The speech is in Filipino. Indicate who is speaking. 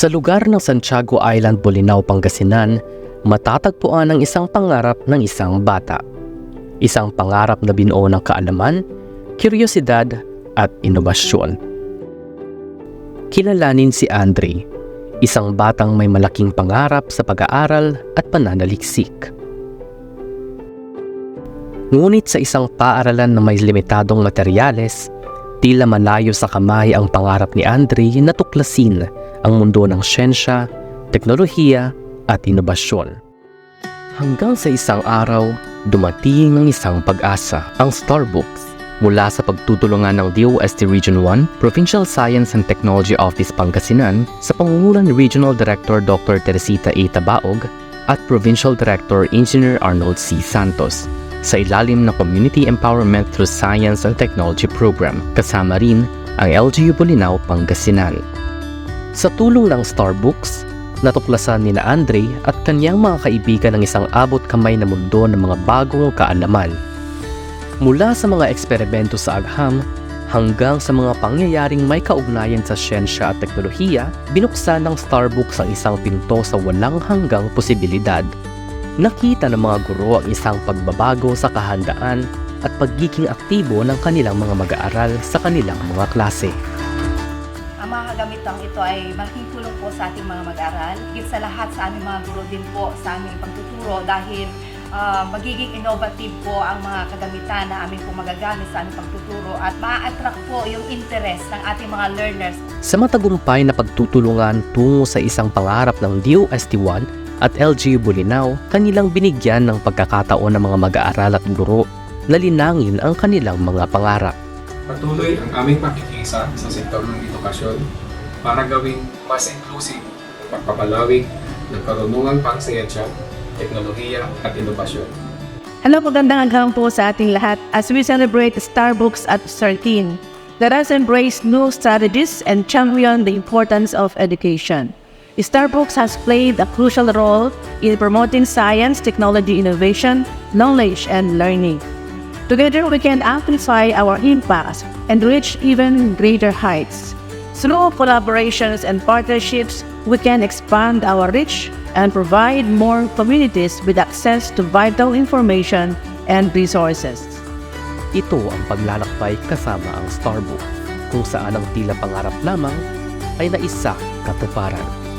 Speaker 1: Sa lugar ng Santiago Island, Bolinao, Pangasinan, matatagpuan ang isang pangarap ng isang bata. Isang pangarap na binuo ng kaalaman, kuryosidad at inobasyon. Kilalanin si Andre, isang batang may malaking pangarap sa pag-aaral at pananaliksik. Ngunit sa isang paaralan na may limitadong materyales, tila malayo sa kamay ang pangarap ni Andre na tuklasin ang mundo ng siyensya, teknolohiya at inobasyon. Hanggang sa isang araw, dumating ang isang pag-asa, ang Starbucks. Mula sa pagtutulungan ng DOST Region 1, Provincial Science and Technology Office Pangasinan sa pangungunan ni Regional Director Dr. Teresita A. Tabaog at Provincial Director Engineer Arnold C. Santos sa ilalim ng Community Empowerment Through Science and Technology Program kasama rin ang LGU Bolinao, Pangasinan. Sa tulong ng Starbucks, natuklasan ni na Andre at kanyang mga kaibigan ng isang abot kamay na mundo ng mga bagong kaalaman. Mula sa mga eksperimento sa agham hanggang sa mga pangyayaring may kaugnayan sa siyensya at teknolohiya, binuksan ng Starbucks ang isang pinto sa walang hanggang posibilidad. Nakita ng mga guro ang isang pagbabago sa kahandaan at pagiging aktibo ng kanilang mga mag-aaral sa kanilang mga klase.
Speaker 2: Ang mga kagamitang ito ay malaking tulong po sa ating mga mag-aral. Higit sa lahat sa aming mga guro din po sa aming pagtuturo dahil ah, magiging innovative po ang mga kagamitan na aming po magagamit sa aming pagtuturo at ma-attract po yung interest ng ating mga learners.
Speaker 1: Sa matagumpay na pagtutulungan tungo sa isang pangarap ng DOST1 at LGU Bolinao, kanilang binigyan ng pagkakataon ng mga mag-aaral at guro na linangin ang kanilang mga pangarap.
Speaker 3: Patuloy ang aming pakikisa sa sektor ng edukasyon para gawing mas inclusive ang pagpapalawig ng karunungan pangsiyensya, teknolohiya at inobasyon.
Speaker 4: Hello, magandang hanggang po sa ating lahat as we celebrate Starbucks at 13. Let us embrace new strategies and champion the importance of education. Starbucks has played a crucial role in promoting science, technology, innovation, knowledge, and learning. Together, we can amplify our impact and reach even greater heights. Through collaborations and partnerships, we can expand our reach and provide more communities with access to vital information and resources.
Speaker 1: Ito ang paglalakbay kasama ang Starbucks, kung saan ang tila pangarap lamang ay naisa katuparan.